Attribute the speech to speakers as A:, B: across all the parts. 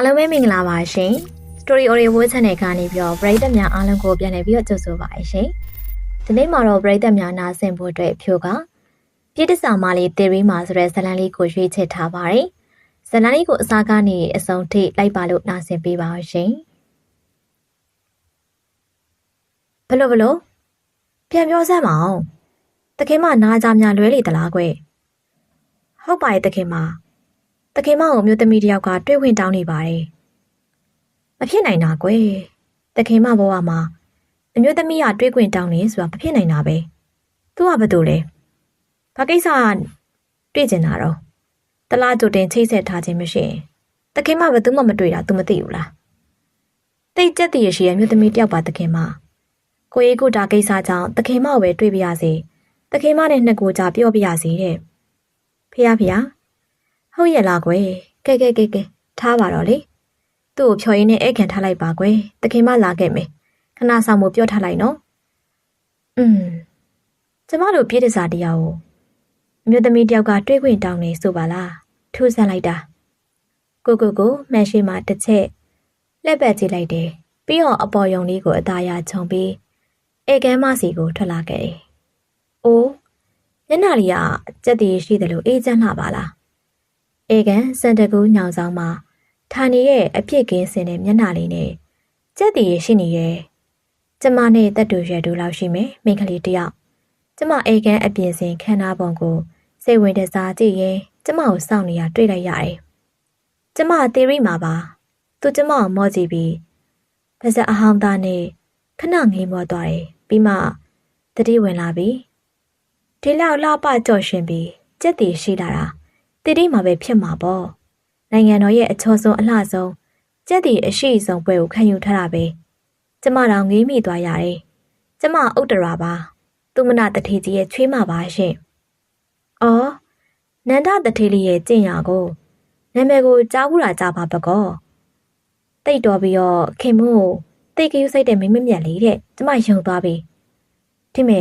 A: အားလုံးပဲမင်္ဂလာပါရှင် Story Audio World Channel ကနေပြီးတော့ပရိသတ်များအားလုံးကိုပြန်လည်ပြီးတော့ကြိုဆိုပါရှင်ဒီနေ့မှာတော့ပရိသတ်များနားဆင်ဖို့အတွက်ဖြိုးကပြည့်တစာမလေးတေရီမာဆိုတဲ့ဇာတ်လမ်းလေးကိုရွေးချယ်ထားပါတယ်ဇာတ်လမ်းလေးကိုအစားကနေအဆုံးထိလိုက်ပါလို့နားဆင်ပေးပါရှင်ဘလို့ဘလို့ပြန်ပြောစမ်းမအောင်တခင်မနားကြများလွဲလေသလားကွဟုတ်ပါရဲ့တခင်မ တခင်မကိုမျိုးသမီးတယောက်ကတွေ့ဝင်တောင်းနေပါတယ်မဖြစ်နိုင်တာကွတခင်မဘဝမှာအမျိုးသမီးကတွေ့ခွင့်တောင်းနေဆိုတာမဖြစ်နိုင်တာပဲသူကဘာတူလဲဘာကိစ္စတွေ့ကျင်တာတော့တလားကြိုတင်ချိတ်ဆက်ထားခြင်းမရှိရင်တခင်မဘယ်သူမှမတွေ့တာ तू မသိဘူးလားတိတ်ကြက်တည်ရရှိရဲ့မျိုးသမီးတယောက်ပါတခင်မကိုရေးကိုတာကိစ္စကြောင့်တခင်မကိုပဲတွေ့ပြရစေတခင်မနဲ့နှစ်ကိုကြပြောပြရစေတဲ့ဖះဖះ ဟုတ်ရဲ့လားကွယ်ကဲကဲကဲကဲထားပါတော့လေသူ့ကိုဖြော်ရင်းနဲ့ဧကန်ထားလိုက်ပါကွယ်တခင်မလာခဲ့မယ်ခဏဆောင်မို့ပြောထားလိုက်နော်อืมကျမတို့ပြည်တစားတရားကိုအမျိုးသမီးတယောက်ကတွေးခွင့်တောင်းနေဆိုပါလားထူးဆန်းလိုက်တာကိုကိုကိုမန်ရှိမှာတစ်ချက်လက်ပတ်ကြည့်လိုက်တယ်ပြီးတော့အပေါ်ယုံလေးကိုအသားရခြုံပြီးဧကန်မစီကိုထွက်လာခဲ့တယ်။အိုးမျက်နှာလေးကကြက်တည်ရှိတယ်လို့အေးချမ်းလှပါလား။ ဧကန်စံတကူညောင်ဆောင်မှာဌာနေရဲ့အပြစ်ကင်းစင်တဲ့မျက်နှာလေးနဲ့ကြက်တည်ရှိနေရဲ့ကျမနဲ့တက်တူရွယ်တူလောက်ရှိမယ်မိန်းကလေးတယောက်ကျမဧကန်အပြင်စင်ခန်းနာပုံကိုစိတ်ဝင်တစားကြည့်ရင်ကျမကိုစောင့်နေရတွေ့လိုက်ရတယ်။ကျမသေရိမှာပါ။သူကျမကိုမော့ကြည့်ပြီးပါဇက်အဟောင်းသားနဲ့ခဏငေးမောသွားတယ်ပြီးမှတတိဝင်လာပြီဒီလောက်လှပကြော့ရှင်ပြီးကြက်တီရှိလာတာ တတိမှာပဲဖြစ်မှာပေါ့နိုင်ငံတော်ရဲ့အချောဆုံးအလှဆုံးကြက်တီအရှိဆုံးပွဲကိုခံယူထားတာပဲကျမတော်ငေးမိသွားရတယ်ကျမဥတ္တရာပါသူမနာတထေကြီးရဲ့ချွေးမပါရှင်အော်နန္ဒတထေလေးရဲ့ကျင့်ရာကိုနာမည်ကိုကြားဘူးတာကြားပါပကောတိတ်တော်ပြီးတော့ခင်မို့တိတ်ကယူစိတ်တဲ့မင်းမမြတ်လေးတဲ့ကျမယုံသွားပြီဒီမေ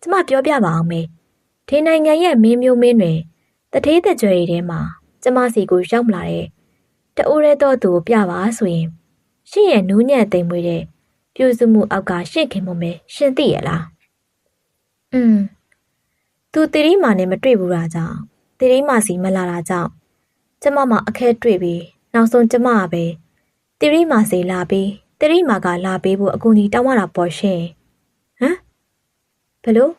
A: ကျမပြောပြပါအောင်မေဒီနိုင်ငံရဲ့မင်းမျိုးမင်းတွေ တထေးတကြွယ်ထဲမှာကျမစီကိုရောက်မလာတဲ့တအိုးရဲတော့သူကိုပြပါဆိုရင်ရှင့်ရဲ့နူးညံ့သိမ်မွေးတဲ့ပြူစုမှုအောက်ကရှင့်ခင်မမေရှင်သိရလားอืมသူတိရိမာနဲ့မတွေ့ဘူးလားကြောင့်တိရိမာစီမလာတာကြောင့်ကျမမှအခဲတွေ့ပြီးနောက်ဆုံးကျမကပဲတိရိမာစီလာပြီးတိရိမာကလာပေးဖို့အကူအညီတောင်းရတာပေါ့ရှင်ဟမ်ဘလို့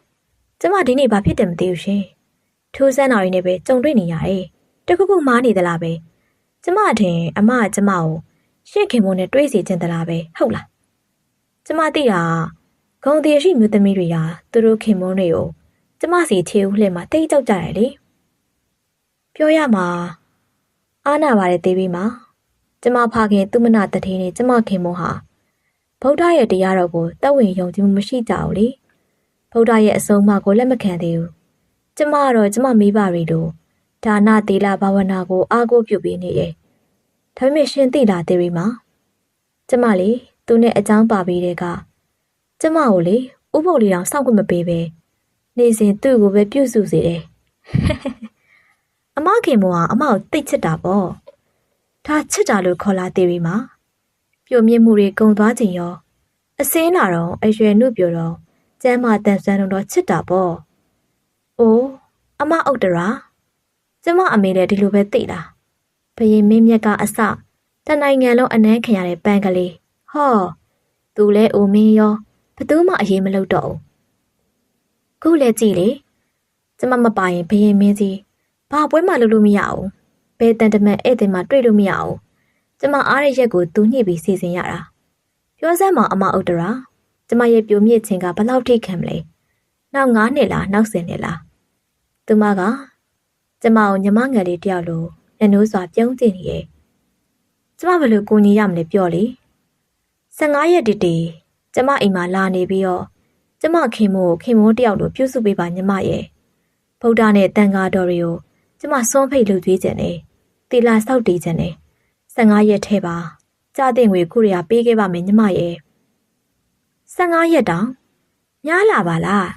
A: ကျမဒီနေ့ဘာဖြစ်တယ်မသိဘူးရှင် ထိုးစမ်းတော်ရင်းနဲ့ပဲကြုံတွေ့နေရတယ်တခုခုမားနေသလားပဲကျမထင်အမကကျမကိုရှင့်ခင်မုန်းနဲ့တွေးစီခြင်းသလားပဲဟုတ်လားကျမသိတာဂုံတည်ရှိမြို့သမီးတွေကသူတို့ခင်မုန်းတွေကိုကျမစီချေဦးလှဲ့မှာတိတ်ကြောက်ကြတယ်လေပြောရမှာအားနာပါတယ်သေးပြီးမှာကျမဖခင်သူမနာတထေးနဲ့ကျမခင်မုန်းဟာဗုဒ္ဓရဲ့တရားတော်ကိုတတ်ဝင်ယုံကြည်မှုမရှိကြဘူးလေဗုဒ္ဓရဲ့အဆုံးအမကိုလက်မခံသေးဘူး ကျမကတော့ကျမမိဘတွေတို့ဒါနသီလဘာဝနာကို အားကိုးပြုပေးနေတယ်ဒါပေမဲ့ရှင်သိလားသေးရီမှာကျမလေသူနဲ့အကြောင်းပါပေးတဲ့ကကျမကိုလေဥပုပ်လေးတောင်စောင့်ခွင့်မပေးပဲနေစဉ်သူ့ကိုပဲပြုစုစေတယ်အမခင်မောကအမကိုတိတ်ချစ်တာပေါ့ဒါချစ်တာလို့ခေါ်လာသေးပြီမှာပြိုမြင့်မှုတွေကုံသွားခြင်းရောအစင်းလာတော့အရွယ်နှုတ်ပြတော့ကျမ်းမာတန်ဆွမ်းတော့ချစ်တာပေါ့ အိုးအမဥတ္တရာကျမအမေလည်းဒီလိုပဲသိလားဘယင်မင်းမြတ်ကအစတနိုင်ငံလုံးအနှမ်းခံရတဲ့ပန်းကလေးဟောသူလဲအိုမင်းရောဘသူမှအရေးမလုပ်တော့ဘူးခုလဲကြည့်လေကျမမပါရင်ဘယင်မင်းကြီးဘာပွဲမှလုပ်လို့မရဘူးဘယ်တန်တမန်ဧည့်သည်မှတွေ့လို့မရဘူးကျမအားရရက်ကိုသူညှိပြီးစီစဉ်ရတာပြောစမ်းမအမဥတ္တရာကျမရဲ့ပြိုမြင့်ခြင်းကဘလောက်ထိခံမလဲနောက်9နှစ်လားနောက်10နှစ်လား သူမကကျမကိုညီမငယ်လေးတယောက်လိုနနိုးစွာပြုံးကျင်နေရဲ့ကျမဘယ်လိုကိုညီရမလဲပြောလေ15ရက်တည်းတည်းကျမအိမ်မှာလာနေပြီးတော့ကျမခင်မို့ခင်မိုးတယောက်လိုပြုစုပေးပါညီမရဲ့ဗုဒ္ဓနဲ့တန်ဃာတော်တွေကိုကျမစွန့်ဖိတ်လူသွေးကျင်နေတီလာဆောက်တည်ကျင်နေ15ရက်ထဲပါကြာတဲ့ငွေခုရရပေးခဲ့ပါမယ်ညီမရဲ့15ရက်တောင်များလာပါလား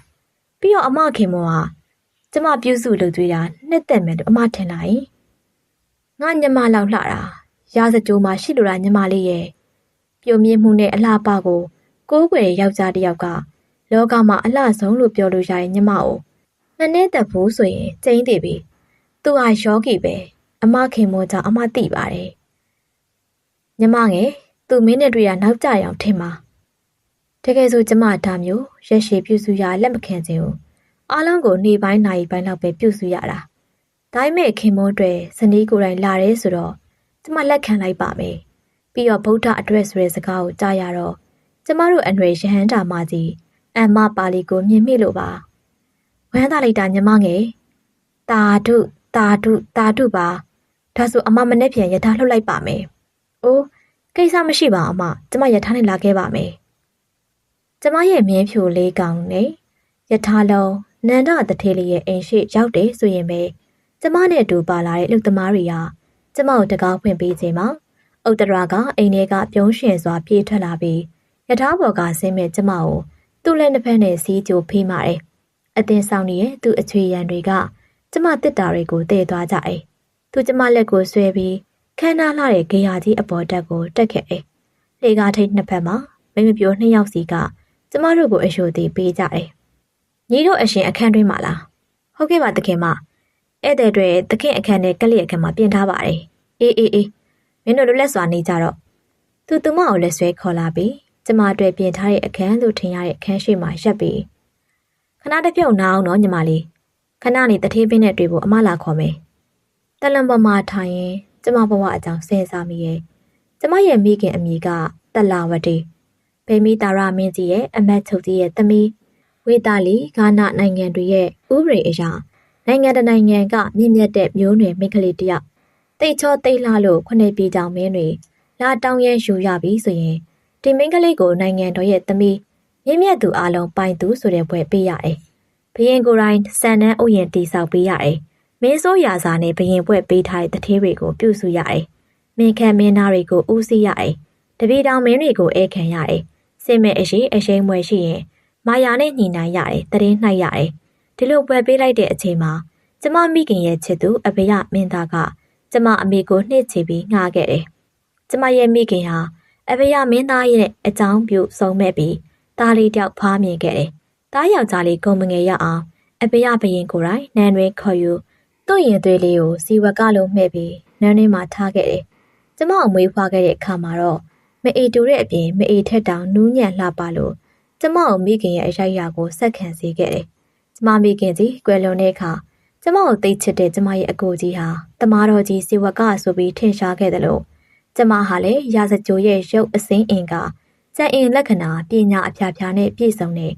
A: ပြီးတော့အမခင်မောက ကျမပြုစုလုပ်သွေးတာနှစ်သက်မယ်လို့အမထင်လိုက်ငါညမလောက်လှတာရာဇကြိုးမှာရှိလိုတာညီမလေးရဲ့ပြုံမြင့်မှုနဲ့အလှပကိုကိုးကွယ်ယောက်ျားတစ်ယောက်ကလောကမှာအလှဆုံးလို့ပြောလို့ရရင်ညီမကိုနှစ်နှစ်သက်ဖို့ဆိုရင်ကျင်းတည်ပြီသူဟာယောဂီပဲအမခင်မို့ကြောင့်အမသိပါတယ်ညီမငယ်သူမင်းနဲ့တွေ့ရနောက်ကြရအောင်ထင်ပါတကယ်ဆိုကျမဒါမျိုးရက်ရှည်ပြုစုရလက်မခံခြင်းကို အားလုံးကိုနေပိုင်းနိုင်ပိုင်းလောက်ပဲပြုစုရတာဒါပေမဲ့ခင်မိုးတွေဇနီးကိုယ်တိုင်လာရဲဆိုတော့ကျမလက်ခံလိုက်ပါမယ်ပြီးတော့ဗုဒ္ဓအတွက်ဆိုတဲ့စကားကိုကြားရတော့ကျမတို့အနွယ်ရဟန္တာမကြီးအမ္မပါဠိကိုမြင်မိလို့ပါဝမ်းသာလိုက်တာညီမငယ်တာဓုတာဓုတာဓုပါဒါဆိုအမမနဲ့ပြန်ယထာလှုပ်လိုက်ပါမယ်အိုးကိစ္စမရှိပါအမကျမယထာနဲ့လာခဲ့ပါမယ်ကျမရဲ့မြင်းဖြူလေးကောင်နဲ့ယထာလုံး နန္ဒတထေးလေးရဲ့အိမ်ရှိရောက်တယ်ဆိုရင်ပဲကျမနဲ့အတူပါလာတဲ့လူသမားတွေကကျမကိုတကားဖွင့်ပေးခြင်းမှာဥတ္တရာကအိမ်ထဲကပြုံးရှင်စွာပြေးထွက်လာပြီးယထာဘော်ကဆင်းမဲ့ကျမကိုသူ့လက်နှစ်ဖက်နဲ့စီးကြိုဖေးမာတယ်။အတင်းဆောင်နေတဲ့သူ့အချွေရန်တွေကကျမတစ်တာတွေကိုတည်သွားကြတယ်။သူကျမလက်ကိုဆွဲပြီးခန်းနာလှတဲ့ဂေယာကြီးအပေါ်တက်ကိုတက်ခဲ့တယ်။လေကားထိတ်နှစ်ဖက်မှာမိမပြိုနှစ်ယောက်စီကကျမတို့ကိုအယိုသေးပေးကြတယ်။ ညီတို့အရှင်အခန်းတွင်းမှာလား။ဟုတ်ကဲ့ပါတခင်မ။ဧည့်သည်တွေတခင်အခန်းနဲ့ကလေးအခန်းမှာပြင်ထားပါတယ်။အေးအေးအေးမင်းတို့လွတ်လပ်စွာနေကြတော့သူသူမကိုလက်ဆွဲခေါ်လာပြီးကျမအတွက်ပြင်ထားတဲ့အခန်းလို့ထင်ရတဲ့အခန်းရှိမှရပ်ပြီးခဏတစ်ပြုတ်နာအောင်နော်ညီမလေးခဏနေတထေးပင်းနဲ့တွေ့ဖို့အမလာခေါ်မယ်တလန်ပေါ်မှာထိုင်ရင်ကျမဘဝအကြောင်းစဉ်းစားမိရဲ့ကျမရဲ့မိခင်အမည်ကတလာဝတီဗေမီတာရမင်းကြီးရဲ့အမတ်ချုပ်ကြီးရဲ့သမီး ဝေတာလီဂါနာနိုင်ငံတွေရဲ့ဥပဒေအရာနိုင်ငံတနိုင်ငံကမြင့်မြတ်တဲ့မျိုးနွယ်မိန်းကလေးတယောက်တိတ်ချောတိတ်လှလို့ခုနှစ်ပြေကြောင်မင်းတွေလာတောင်းရဲယူရပြီဆိုရင်ဒီမင်းကလေးကိုနိုင်ငံတော်ရဲ့သမီးမြင့်မြတ်သူအလုံးပိုင်သူဆိုတဲ့ဘွဲပေးရတယ်။ဘရင်ကိုယ်တိုင်စံနှန်းဥယျာဉ်တိဆောက်ပေးရတယ်။မင်းစိုးရာစာနဲ့ဘရင်ဘွဲပေးထားတဲ့တထေးတွေကိုပြုစုရတယ်။မင်းခန့်မင်းသားတွေကိုဦးစီးရတယ်။တပည့်တော်မင်းတွေကိုဧခံရတယ်။စင်မဲ့အရှိအရှိန်မွယ်ရှိရင် မာယာနဲ့ညီနိုင်ရတယ်။တရင်နှိုက်ရတယ်။ဒီလိုပွဲပေးလိုက်တဲ့အချိန်မှာကျမမိခင်ရဲ့ချစ်သူအဖေရမင်းသားကကျမအမေကိုနှိမ့်ချပြီးငှားခဲ့တယ်။ကျမရဲ့မိခင်ဟာအဖေရမင်းသားရဲ့အကြောင်းပြုဆုံးမဲ့ပြီးတားလေးတယောက်ဖားမြင်ခဲ့တယ်။တားယောက်ျားလေးကုံမငယ်ရအောင်အဖေရဘရင်ကိုယ်တိုင်နန်းတွင်ခေါ်ယူသူ့ရင်သွေးလေးကိုစီဝကလုံးမှဲ့ပြီးနန်းတွင်မှာထားခဲ့တယ်။ကျမအမွေးဖွားခဲ့တဲ့အခါမှာတော့မအေတူတဲ့အပြင်မအေထက်တောင်နူးညံ့လှပလို့ ကျမအမိခင်ရဲ့အရိုက်ရာကိုဆက်ခံစေခဲ့တယ်။ကျမမိခင်ကြီးကွယ်လွန်တဲ့အခါကျမကိုသိချစ်တဲ့ကျမရဲ့အကိုကြီးဟာတမားတော်ကြီးစီဝကဆိုပြီးထင်ရှားခဲ့တယ်လို့ကျမဟာလည်းရာဇကြိုရဲ့ရုပ်အစင်းအင်ကကြံအင်လက္ခဏာပညာအဖျားဖျားနဲ့ပြည့်စုံတဲ့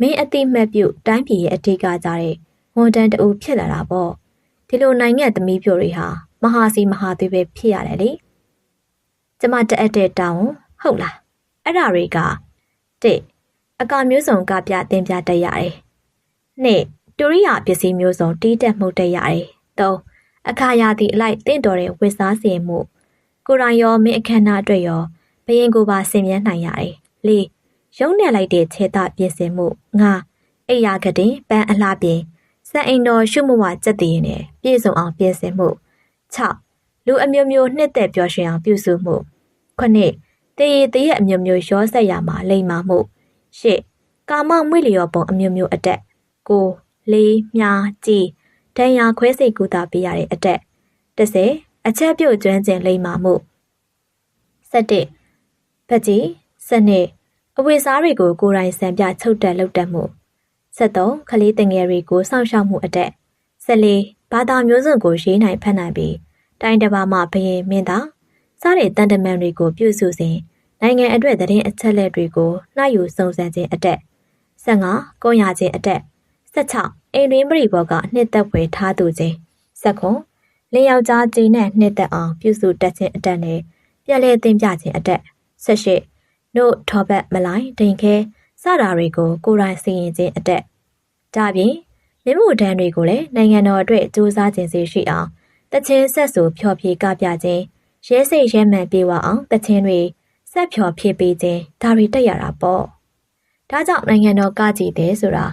A: မင်းအတိမတ်ပြုတိုင်းပြည်ရဲ့အထက်ကကြတဲ့ဝန်တန်းတူဖြစ်လာတာပေါ့ဒီလိုနိုင်ငံသမီးပြိုတွေဟာမဟာစီမဟာသွေးပဲဖြစ်ရတယ်လေကျမတအပ်တဲ့တောင်းဟုတ်လားအဲ့ဓာတွေကတစ် အကာမျိုးစုံကပြတင်ပြတတ်ရတယ်နှစ်တူရိယာပစ္စည်းမျိုးစုံတီးတက်မှုတတ်ရတယ်သုံးအခါရသည့်အလိုက်တင့်တော်တဲ့ဝစ်စားစီမှုကိုရိုင်းရောမင်းအခမ်းအနားအတွက်ရောဘရင်ကိုပါဆင်မြန်းနိုင်ရတယ်။၄ရုံးနယ်လိုက်တဲ့ခြေသပြင်ဆင်မှု၅အိယာကတင်ပန်းအလှပြင်စံအိမ်တော်ရှုမဝစက်တည်ရင်နဲ့ပြည့်စုံအောင်ပြင်ဆင်မှု၆လူအမျိုးမျိုးနှစ်သက်ပျော်ရွှင်အောင်ပြုစုမှု9တည်ရည်တည်းရဲ့အမျိုးမျိုးရောဆက်ရမှာလိမ္မာမှု ၈ကာမမွေလျော်ပုံအမျိုးမျိုးအတက်9လေးမြားကြည်ဒဏ်ရာခွဲစိတ်ကူတာပေးရတဲ့အတက်30အချက်ပြုတ်ကျွမ်းကျင်လိမ့်မာမှု7ဖက်ကြီးစနစ်အဝိစားတွေကိုကိုယ်တိုင်စံပြချုပ်တက်လုပ်တတ်မှု73ခလေးတငယ်တွေကိုစောင့်ရှောက်မှုအတက်14ဘာသာမျိုးစုံကိုရေးနိုင်ဖတ်နိုင်ပြီးတိုင်းတပါမှဘရင်မင်းသားစားတဲ့တန်တမန်တွေကိုပြုစုစဉ် နိုင်ငံအတွက်သတင်းအချက်လက်တွေကိုနှှာက်ယူစုံစမ်းခြင်းအတက်15ကုန်းရခြင်းအတက်16အိမ်တွင်းပြည်ဘောကနှစ်သက်ဖွယ်ထားသူခြင်း19လင်ယောက်ျားကြိမ်နဲ့နှစ်သက်အောင်ပြုစုတတ်ခြင်းအတက်နဲ့ပြက်လဲသင်ပြခြင်းအတက်ဆက်ရှိနို့ထောပတ်မလိုက်ဒိန်ခဲစတာတွေကိုကိုယ်တိုင်စီရင်ခြင်းအတက်ဒါပြင်မြမှုဒဏ်တွေကိုလည်းနိုင်ငံတော်အတွက်စူးစမ်းခြင်းစီရှိအောင်တချင်းဆက်ဆိုဖျော်ဖြေကပြခြင်းရဲစိတ်ရဲမှန်ပြေဝအောင်တချင်းတွေ ဆက်ဖျော်ဖြေပေးခြင်းဒါတွေတက်ရတာပေါ့ဒါကြောင့်နိုင်ငံတော်ကကြည်တယ်ဆိုတာ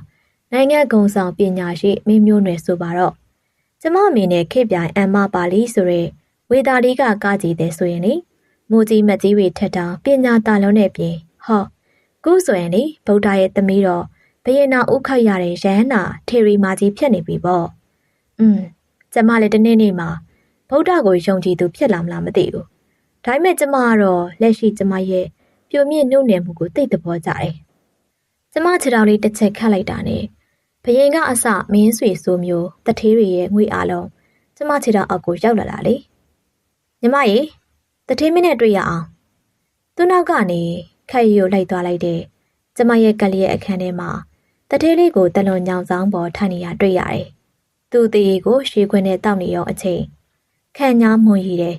A: နိုင်ငံကုံဆောင်ပညာရှိမိမျိုးနွယ်ဆိုပါတော့ကျမအမေနဲ့ခေပြိုင်အမပါလီဆိုရဲဝေသာလီကကားကြည့်တဲ့ဆိုရင်လေမူကြီးမကြီးတွေထက်တောင်ပညာတာလုံးနဲ့ပြင်ဟောခုဆိုရင်လေဗုဒ္ဓရဲ့သမီးတော်ဘယင်နာဥခတ်ရတဲ့ရဟန္တာထေရီမာကြီးဖြစ်နေပြီပေါ့อืมကျမလည်းတနေ့နေ့မှာဗုဒ္ဓကိုယုံကြည်သူဖြစ်လာမလားမသိဘူး ဒါပေမဲ့ကျမကတော့လက်ရှိကျမရဲ့ပြိုမြင့်နှုတ်နယ်မှုကိုသိတဲ့ဘောကြတယ်ကျမခြေတော်လေးတစ်ချက်ခတ်လိုက်တာနဲ့ဘယင်ကအစမင်းဆွေဆိုမျိုးတထေးတွေရဲ့ငွေအားလုံးကျမခြေတော်အောက်ကိုရောက်လာတာလေညီမရေတထေးမင်းနဲ့တွေ့ရအောင်သူနောက်ကနေခက်ရီကိုလိုက်သွားလိုက်တဲ့ကျမရဲ့ကလေးရဲ့အခန်းထဲမှာတထေးလေးကိုတလွန်ညောင်ဆောင်ပေါ်ထိုင်နေရတွေ့ရတယ်သူ့သေးကိုရှေးခွင်းနဲ့တောက်နေရောအချိန်ခန့်ညားမွန်ရည်တယ်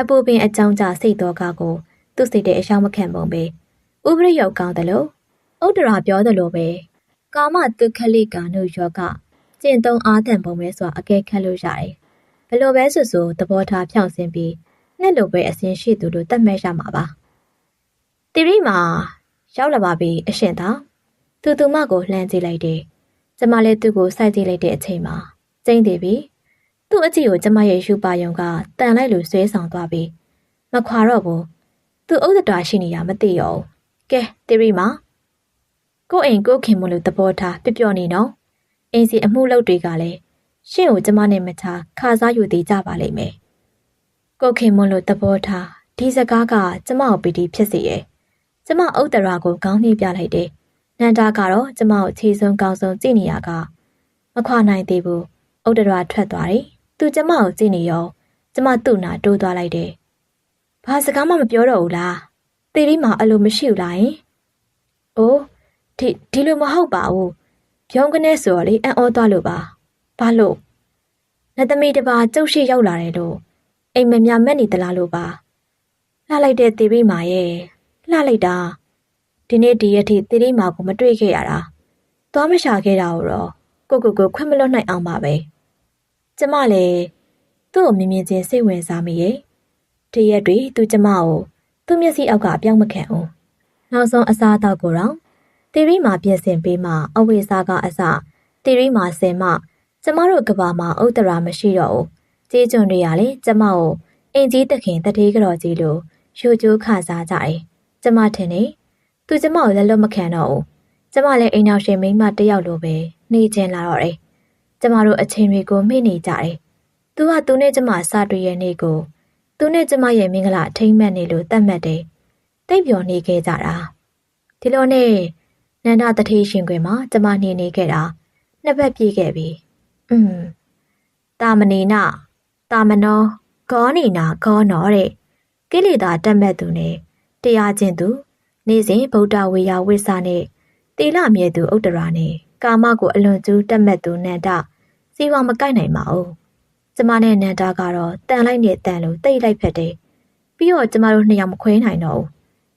A: အပူပင်အကြောင်းကြစိတ်တော်ကကိုသူ့စိတ်တဲ့အရှောင်းမခံပုံပဲဥပရိယောကောင်းတယ်လို့ဥဒရာပြောတယ်လို့ပဲကာမတုခလိကာနုယောကကျင့်သုံးအားတန်ပုံပဲဆိုတာအကဲခတ်လို့ရတယ်ဘလို့ပဲဆိုဆိုသဘောထားဖြောင့်စင်ပြီးနဲ့လိုပဲအစင်ရှိသူတို့တတ်မဲ့ရမှာပါတိရိမှာရောက်လာပါပြီအရှင်သာသူသူမကိုလှမ်းကြည့်လိုက်တယ်ကျမလည်းသူ့ကိုစိုက်ကြည့်လိုက်တဲ့အချိန်မှာကျင်းသေးပြီ သူ့အကြည့်ကိုကျမရဲ့ရှူပါယုံကတန်လိုက်လို့ဆွဲဆောင်သွားပြီးမခွာတော့ဘူးသူဥဒတာရှိနေရမသိရောကဲတိရိမှာကိုအိမ်ကိုခင်မလို့သဘောထားပြပြော့နေနော်အင်းစီအမှုလုပ်တွေကလည်းရှင့်ကိုကျမနဲ့မချခါစားယူသေးကြပါလိမ့်မယ်ကိုခင်မလို့သဘောထားဒီစကားကကျမကိုပီတိဖြစ်စေရဲ့ကျမဥဒရာကိုခေါင်းနှိပ်ပြလိုက်တယ်နန္ဒာကတော့ကျမကိုခြေစုံကောင်းဆုံးကြည့်နေရကမခွာနိုင်သေးဘူးဥဒရာထွက်သွားတယ် သူကျမကိုကြည့်နေရောကျမသူ့နာတိုးသွားလိုက်တယ်ဘာစကားမှမပြောတော့ဘူးလားတေးလေးမှာအလိုမရှိဘူးလားယင်အိုးဒီဒီလိုမဟုတ်ပါဘူးဖြုံးကနေဆိုတော့လေအံ့ဩသွားလို့ပါဘာလို့နတ်သမီးတစ်ပါးကျုပ်ရှိရောက်လာတယ်လို့အိမ်မမြမက်နေသလားလို့ပါလှလိုက်တဲ့တေးလေးမှာရဲ့လှလိုက်တာဒီနေ့ဒီရက်ထိတေးလေးမှာကိုမတွေ့ခဲ့ရတာသွားမရှာခဲ့တာတော့ကိုကိုကိုခွင့်မလွတ်နိုင်အောင်ပါပဲ ကျမလည်းသူ့ကိုမြင်မြင်ချင်းစိတ်ဝင်စားမိရဲ့တရက်တွေသူကျမကိုသူ့မျက်စိအောက်ကပြောင်းမခံဘူးနောက်ဆုံးအစားအသောက်ကိုတော့တီရီမှာပြင်ဆင်ပေးမှအဝေစားကအစတီရီမှာဆင်မှကျမတို့ကဘာမှာဥတရာမရှိတော့ဘူးကြေးကျွန်တွေကလည်းကျမကိုအင်ကြီးတခင်တထေးကြော်ကြီးလိုရိုးကျိုးခစားကြတယ်ကျမထင်နေသူကျမကိုလည်းလွတ်မခံတော့ဘူးကျမလည်းအိမ်နောက်ရှင်မိန်းမတယောက်လိုပဲနေကျင်လာတော့တယ် ကျမတို့အချိန်တွေကိုမေ့နေကြတယ်သူကသူနဲ့ကျမစတွေ့ရဲ့နေ့ကိုသူနဲ့ကျမရဲ့မင်္ဂလာအထိမ့်မှတ်နေလို့တတ်မှတ်တယ်တိတ်ပျော်နေခဲ့ကြတာဒီလိုနဲ့နန္ဒတထေးရှင်ခွင်မှာကျမနေနေခဲ့တာနှစ်ပတ်ပြည့်ခဲ့ပြီอืมတာမနေနာတာမနောဂောနေနာဂောနော်တဲ့ကိလေသာတက်မဲ့သူနဲ့တရားကျင့်သူ နေ့စဉ်ဗုဒ္ဓဝေယဝိဆာနဲ့တေလမြဲသူဥတ္တရာနဲ့ ကာမကိုအလွန်ကျူးတက်မဲ့သူနန္ဒစီဝါမကိုက်နိုင်ပါဘူးကျမနဲ့နန္ဒကတော့တန်လိုက်နဲ့တန်လို့တိတ်လိုက်ဖက်တယ်ပြီးတော့ကျမတို့နှစ်ယောက်မခွဲနိုင်တော့ဘူး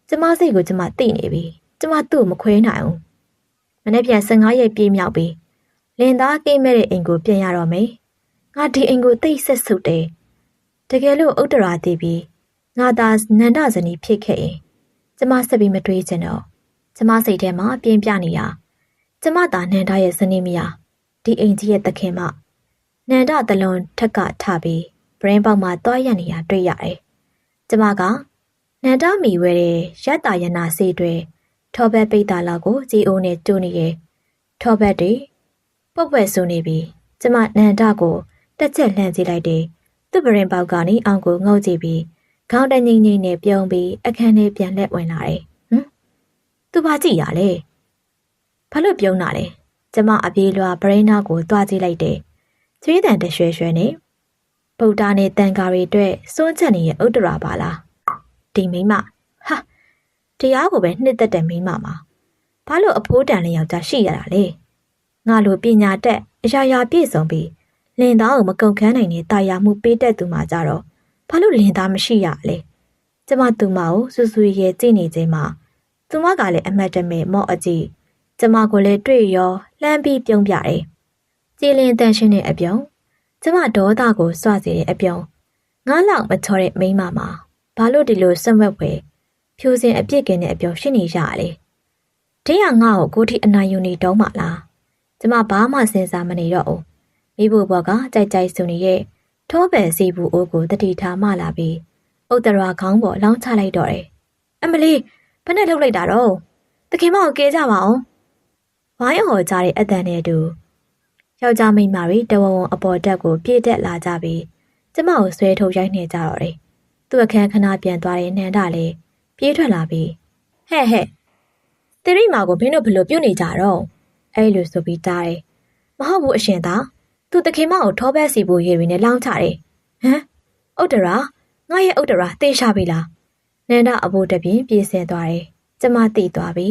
A: ကျမစိတ်ကိုကျမသိနေပြီကျမသူ့ကိုမခွဲနိုင်ဘူးမနေ့ပြန်15ရက်ပြည့်မြောက်ပြီလင်သားကိမဲ့တဲ့အိမ်ကိုပြန်ရတော့မယ်ငါဒီအိမ်ကိုတိတ်ဆက်ဆုပ်တယ်တကယ်လို့ဥတ္တရာတည်ပြီးငါသာနန္ဒဇနီဖြစ်ခဲ့ရင်ကျမဆက်ပြီးမတွေးချင်တော့ကျမစိတ်ထဲမှာပြင်းပြနေတာ ကျမသာနန္ဒရဲ့ဇနီးမယားဒီအိမ်ကြီးရဲ့သခင်မနန္ဒတလွန်ထက်ကထပြီးဘရင်ပေါက်မှာတွားရနေရတွေ့ရတယ်ကျမကနန္ဒမီဝဲတဲ့ရက်တာရနာစေးတွေထောဘက်ပိတ်တာလောက်ကိုကြည်အိုးနဲ့တူနေရဲ့ထောဘက်တွေပုတ်ပွက်ဆူနေပြီကျမနန္ဒကိုတက်ချက်လှမ်းကြည့်လိုက်တယ်သူ့ပရင်ပေါက်ကနေအောင်ကိုငုတ်ကြည့်ပြီးခေါင်းတငိမ့်ငိမ့်နဲ့ပြုံးပြီးအခန်းထဲပြန်လက်ဝင်လာတယ်ဟမ်သူဘာကြည့်ရလဲ ဘာလို့ပြုံးတာလဲကျမအပြေးလွှာဘရင်နာကိုတွားကြည့်လိုက်တယ်ချွေးတန်တရွှဲရွှဲနဲ့ဗုဒ္ဓနဲ့တန်ဃာတွေအတွက်စွန့်ချက်နေတဲ့ဥတ္တရာပါလားဒီမိမဟာတရားကိုပဲနှစ်သက်တဲ့မိမမှာဘာလို့အဖိုးတန်လေးယောက်ျားရှိရတာလဲငါလိုပညာတတ်အရာရာပြည့်စုံပြီးလင်သားကိုမကုန်ခန်းနိုင်တဲ့တာယာမှုပေးတတ်သူမှကြတော့ဘာလို့လင်သားမရှိရလဲကျမသူမကိုစူစူရဲကြည့်နေခြင်းမှာသူမကလည်းအမတ်တမဲ့မော့အကြည့် ကျမကိုလည်းတွေ့ရောလှမ်းပြီးပြုံးပြတယ်ကြည်လင်တန်ရှင်းတဲ့အပြုံးကျမဒေါသကိုစွစေတဲ့အပြုံးငါးလောက်မချောတဲ့မိန်းမမှာဘာလို့ဒီလိုစက်ဝက်ွယ်ဖြူစင်အပြစ်ကင်းတဲ့အပြုံးရှင်းနေရလေတင်းကငါ့ကိုကိုထိအနာယူနေတော့မှလားကျမဘာမှစဉ်းစားမနေတော့ဘူးမိဖို့ဘောကကြိုက်ကြိုက်စုန်ရဲ့ဒထောပယ်စီဘူးအိုးကိုတတိထားမှလာပြီးဥတရာခေါင်းပေါ်လောင်းချလိုက်တော့တယ်အမလီဘယ်နဲ့လှုပ်လိုက်တာတော့တခင်မကိုကဲကြပါအောင် ဝိုင်းဟော်ကြတဲ့အတန်နဲ့တူယောက်ျားမိန်းမတွေတဝဝအပေါ်တက်ကိုပြေးတက်လာကြပြီးကျမကိုဆွဲထုတ်ရိုက်နေကြတော့တယ်သူ့အခန်းခဏပြန်သွားတဲ့နှန်တာလေးပြေးထွက်လာပြီးဟဲ့ဟဲ့တိရိမာကိုဘင်းတို့ဘလို့ပြုတ်နေကြတော့အဲ့လိုဆိုပြီးတားတယ်မဟုတ်ဘူးအရှင်သာသူတခင်မကိုထောဘက်စီဖို့ရေရီနဲ့လောင်းချတယ်ဟမ်ဥတရာငါရဲ့ဥတရာတေးရှာပြီလားနန္ဒအဘိုးတပြင်းပြေးဆဲသွားတယ်ကျမသိသွားပြီ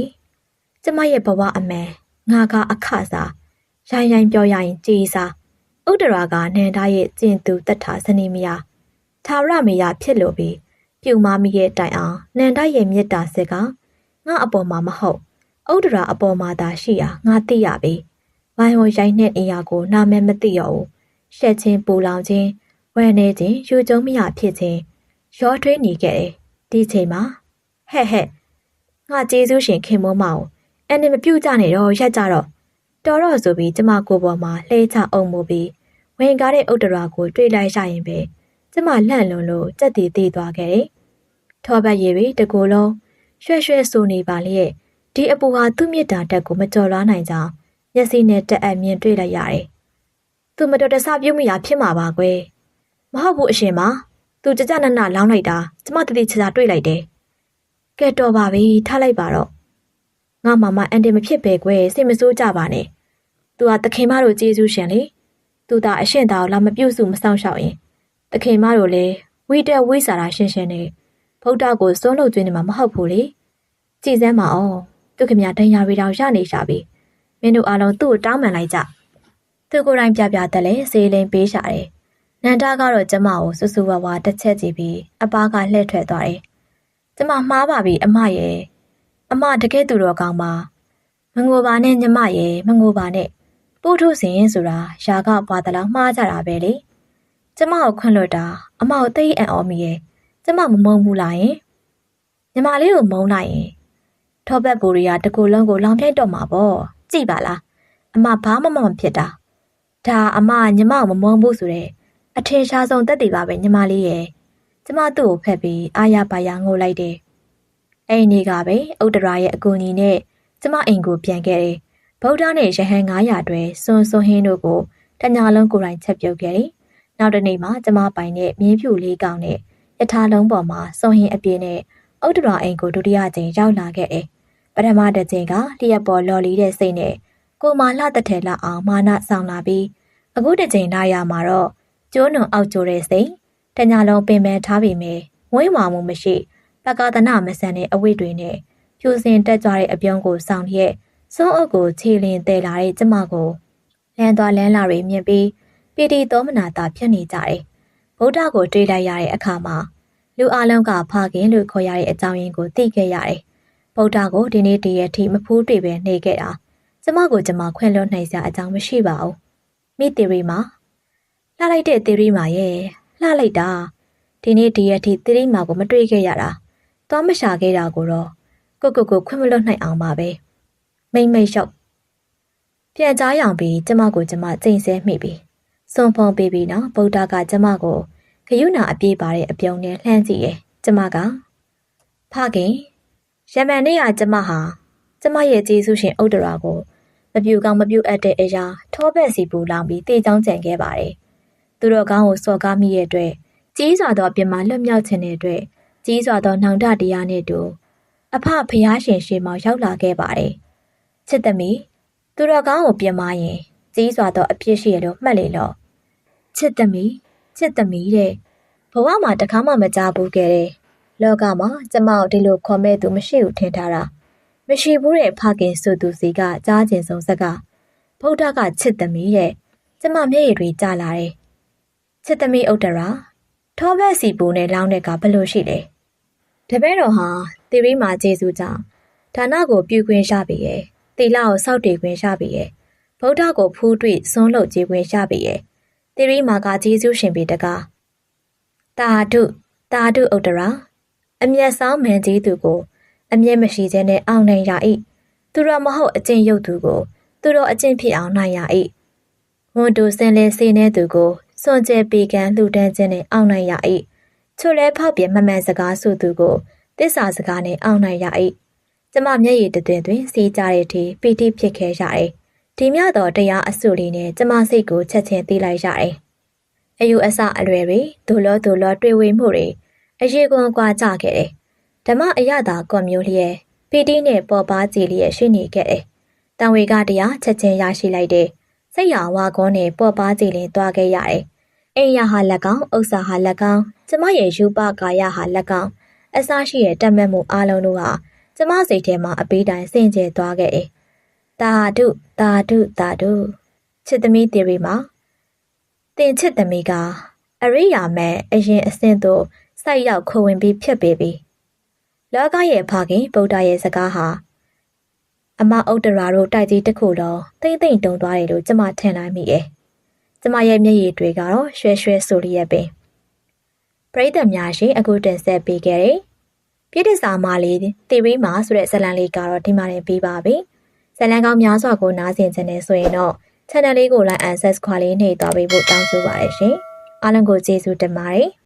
A: ကျမရဲ့ဘဝအမှန် ငါကအခစားရိုင်းရိုင်းပြောရရင်ကြည်စားဥတရာကနန္ဒရဲ့ကျင်သူတတ်တာစနေမယာသာရမေယဖြစ်လို့ပြီးပြုံမမိရဲ့တိုင်အောင်နန္ဒရဲ့မေတ္တာစစ်ကငါအပေါ်မှာမဟုတ်ဥဒရာအပေါ်မှာသာရှိရာငါသိရပြီ။ဝိုင်းဝရိုက်တဲ့အရာကို နာမည်မသိရဘူး။ရှက်ချင်းပူလောင်ခြင်းဝဲနေခြင်းယူကျုံမရဖြစ်ခြင်းရောထွေးနေခဲ့တယ်။ဒီချိန်မှာဟဲ့ဟဲ့ငါကျေးဇူးရှင်ခင်မမအောင် အဲ့ဒီမပြုတ်ကြနဲ့တော့ရက်ကြတော့တော်တော့ဆိုပြီးကျမကိုပေါ်မှာလှဲချအောင်မူပြီးဝင်ကားတဲ့ဥဒရာကိုတွေးလိုက်ရရင်ပဲကျမလန့်လွန်လို့ကြက်တီသေးသွားခဲ့တယ်။ထောပတ်ရည်ပြီးတကူလုံးရွှဲ့ရွှဲ့ဆူနေပါလျက်ဒီအပူဟာသူ့မြစ်တာတက်ကိုမကြော်လွားနိုင်ကြောင်းမျက်စိနဲ့တက်အပ်မြင်တွေ့လိုက်ရတယ်။သူမတော်တဆပြုတ်မိတာဖြစ်မှာပါကွယ်။မဟုတ်ဘူးအရှင်မ။သူကြကြနနလောင်းလိုက်တာကျမတတိချာချာတွေ့လိုက်တယ်။ကဲတော်ပါပြီထားလိုက်ပါတော့။ ငါမမအန်တီမဖြစ်ပဲကွယ်စိတ်မဆိုးကြပါနဲ့။ तू ဟာတခင်မတို့ကျေးဇူးရှင်လေ။ तू သာအရှင်သားကိုလာမပြုတ်စုမဆောင်ရှောက်ရင်တခင်မတို့လည်းဝိတက်ဝိစာတာရှင်းရှင်းနဲ့ဗုဒ္ဓကိုစွန့်လို့ကျွင်းနေမှာမဟုတ်ဘူးလေ။ကြည်စမ်းပါအောင်။သူခင်ဗျာဒဏ်ရာတွေတောင်ရနေရှာပြီ။မင်းတို့အားလုံးသူ့ကိုတောင်းပန်လိုက်ကြ။သူကိုယ်တိုင်ပြပြတက်လဲစေးလင်းပေးရှာတယ်။နန္ဒာကတော့ကျမကိုစူးစူဝါဝါတစ်ချက်ကြည့်ပြီးအပားကလှည့်ထွက်သွားတယ်။ကျမမှားပါပြီအမရဲ့။ အမတကယ်သူတော်ကောင်းပါ။မငိုပါနဲ့ညီမရဲ့မငိုပါနဲ့။ပို့ထုစင်ဆိုတာယာကပွားတလောက်မှားကြတာပဲလေ။ကျမကိုခွန့်လွတ်တာအမကိုသိအံ့ဩမိရဲ့။ကျမမမုန်းဘူးလားယင်။ညီမလေးကိုမုန်းလိုက်ရင်ထောဘက်ဘူရီယာတကူလုံးကိုလောင်ပြိုက်တော့မှာပေါ့ကြည်ပါလားအမဘာမှမမဖြစ်တာဒါအမညီမကိုမမုန်းဘူးဆိုတဲ့အထင်ရှားဆုံးတက်တည်ပါပဲညီမလေးရဲ့ကျမသူ့ကိုဖက်ပြီးအာရပါရငိုလိုက်တယ် အဲ့ဒီနေ့ကပဲဥတရာရဲ့အကူအညီနဲ့ကျမအိမ်ကိုပြန်ခဲ့တယ်ဗုဒ္ဓနဲ့ရဟန်း900အတွက်စွန်စွန်ဟင်းတို့ကိုတညာလုံးကိုယ်တိုင်ချက်ပြုတ်ခဲ့တယ်နောက်တစ်နေ့မှာကျမပိုင်တဲ့မြင်းဖြူလေးကောင်နဲ့ယထာလုံးပေါ်မှာစွန်ဟင်းအပြည့်နဲ့ဥတရာအိမ်ကိုဒုတိယကြိမ်ရောက်လာခဲ့တယ်ပထမတစ်ချိန်ကလျက်ပေါ်လော်လီတဲ့စိတ်နဲ့ကိုမာလှတဲ့ထဲလာအောင်မာနဆောင်လာပြီးအခုတစ်ချိန်လာရမှာတော့ကျိုးနုံအောက်ကျိုးတဲ့စိတ်တညာလုံးပင်ပန်းထားပေမဲ့ဝင်းဝါမှုမရှိ ပကသနာမဆန်တဲ့အဝိတွေနဲ့ဖြူစင်တက်ကြတဲ့အပြုံးကိုဆောင်လျက်စွန်းအုပ်ကိုခြေလင်တဲလာတဲ့ကျမကိုလမ်းသွားလမ်းလာတွေမြင်ပြီးပီတီသောမနာတာဖြစ်နေကြတယ်ဗုဒ္ဓကိုတွေးလိုက်ရတဲ့အခါမှာလူအလုံးကဖခင်လို့ခေါ်ရတဲ့အကြောင်းရင်းကိုသိခဲ့ရတယ်ဗုဒ္ဓကိုဒီနေ့တည်းရဲ့ထိမဖိုးတွေ့ပဲနေခဲ့တာကျမကိုကျမခွင့်လွှတ်နိုင်စရာအကြောင်းမရှိပါဘူးမိသီရီမှာလှလိုက်တဲ့သီရီမှာရဲ့လှလိုက်တာဒီနေ့တည်းရဲ့ထိသီရီမှာကိုမတွေ့ခဲ့ရတာ သွားမရှာခဲ့တာကိုတော့ကိုကိုကိုခွင့်မလွှတ်နိုင်အောင်ပါပဲမိမ့်မိတ်လျှောက်ပြန်ကြားရောင်ပြီးကျမကိုကျမကျိန်ဆဲမိပြီစွန်ဖုံပေးပြီးနောက်ဗုဒ္ဓကကျမကိုခရုဏာအပြည့်ပါတဲ့အပြုံနဲ့လှမ်းကြည့်ရဲ့ကျမကဖခင်ရမန်နေ့ကကျမဟာကျမရဲ့ကျေးဇူးရှင်ဥဒ္ဒရာကိုမပြူကောင်းမပြူအပ်တဲ့အရာထောဘက်စီပူလောင်ပြီးတေချောင်းကြံခဲ့ပါတယ်။သူတော်ကောင်းကိုစော်ကားမိရဲ့အတွက်ကြီးစွာသောအပြစ်မှလွတ်မြောက်ခြင်းတဲ့အတွက် ကြီးစွာသောနှောင်တတရားနဲ့တူအဖဖျားရှင်ရှေမောရောက်လာခဲ့ပါတယ်။ချစ်သမီးသူတော်ကောင်းကိုပြင်မရင်ကြီးစွာသောအပြစ်ရှိရလို့မှတ်လေတော့ချစ်သမီးချစ်သမီးတဲ့ဘဝမှာတခါမှမကြားဘူးခဲ့တဲ့လောကမှာကျမကိုဒီလိုခေါ်မဲ့သူမရှိဘူးထင်ထားတာမရှိဘူးတဲ့ဖခင်ဆိုသူစီကကြားကျင်ဆုံးစကားဗုဒ္ဓကချစ်သမီးတဲ့ကျမမျက်ရည်တွေကျလာတယ်ချစ်သမီးဥတ္တရာ ထောဘက်စီပူနဲ့လောင်းတဲ့ကဘလို့ရှိလဲတပည့်တော်ဟာသီရိမာကျေးဇူးကြောင့်ဌာနကိုပြုခွင့်ရပြီရဲ့တီလာကိုစောက်တည်ခွင့်ရပြီရဲ့ဗုဒ္ဓကိုဖူးတွေ့စွန်းလုပ်ကြည်ခွင့်ရပြီရဲ့သီရိမာကကျေးဇူးရှင်ပြီတကားတာဓုတာဓုဥတ္တရာအမျက်ဆောင်မန်ကြီးသူကို အမျက်မရှိခြင်းနဲ့အောင်နိုင်ရ၏သူတော်မဟုတ်အကျင့်ရုပ်သူကို သူတော်အကျင့်ဖြစ်အောင်နိုင်ရ၏ ဝန်တူစင်လဲစေနေသူကိုစွန့်ကြဲပေကံလှူဒန်းခြင်းနဲ့အောင်းနိုင်ရ၏ချိုလဲဖောက်ပြမမှန်စကားဆိုသူကိုတစ္ဆာစကားနဲ့အောင်းနိုင်ရ၏ကျမမျက်ရည်တွင်တွင်စီးကြတဲ့အထိပီတိဖြစ်ခဲ့ရတယ်ဒီမြတော့တရားအဆုလေးနဲ့ကျမစိတ်ကိုချက်ချင်းသိလိုက်ရတယ်အယူအဆအလွယ်တွေဒိုလောဒိုလောတွေ့ဝေမှုတွေအရေးကွန်ကွာကြခဲ့တယ်ဓမ္မအရသာကွန်မျိုးလျက်ပီတိနဲ့ပေါ်ပါကြည်လျက်ရှိနေခဲ့တယ်တံဝေကတရားချက်ချင်းရရှိလိုက်တဲ့ စိတ်ရဝါကုန်းနဲ့ပေါ်ပါကြည်လင်သွားခဲ့ရတယ်အိမ်ရဟာလက်ကောင်ဥစ္စာဟာလက်ကောင်ကျမရဲ့ယူပကာယဟာလက်ကောင်အစရှိတဲ့တတ်မှတ်မှုအလုံးတို့ဟာကျမစိတ်ထဲမှာအပေးတိုင်းဆင်ကျဲသွားခဲ့တယ်။တာဓုတာဓုတာဓုချစ်သမီး theory မှာတင်ချစ်သမီးကအရိယာမဲ့အရင်အဆင့်သို့စိုက်ရောက်ခိုဝင်ပြီးဖြစ်ပေပြီ။လောကရဲ့ဖခင်ဗုဒ္ဓရဲ့စကားဟာ အမဥတ္တရာတို့တိုက်ကြီးတစ်ခုလုံးတိမ့်တိမ့်တုံသွားတယ်လို့ကျမထင်နိုင်မိတယ်။ကျမရဲ့မျက်ရည်တွေကတော့ရွှဲရွှဲဆိုလျက်ပင်ပရိသတ်များရှင်အခုတင်ဆက်ပေးခဲ့တယ်။ပြည်တစာမလေးတီရီမာဆိုတဲ့ဇာတ်လမ်းလေးကတော့ဒီမှာနေပြီးပါပြီ။ဇာတ်လမ်းကောင်းများစွာကိုနားဆင်ခြင်းနဲ့ဆိုရင်တော့ channel လေးကို like and subscribe လေးနှိပ်သွားပေးဖို့တောင်းဆိုပါရရှင်။အားလုံးကိုကျေးဇူးတင်ပါတယ်။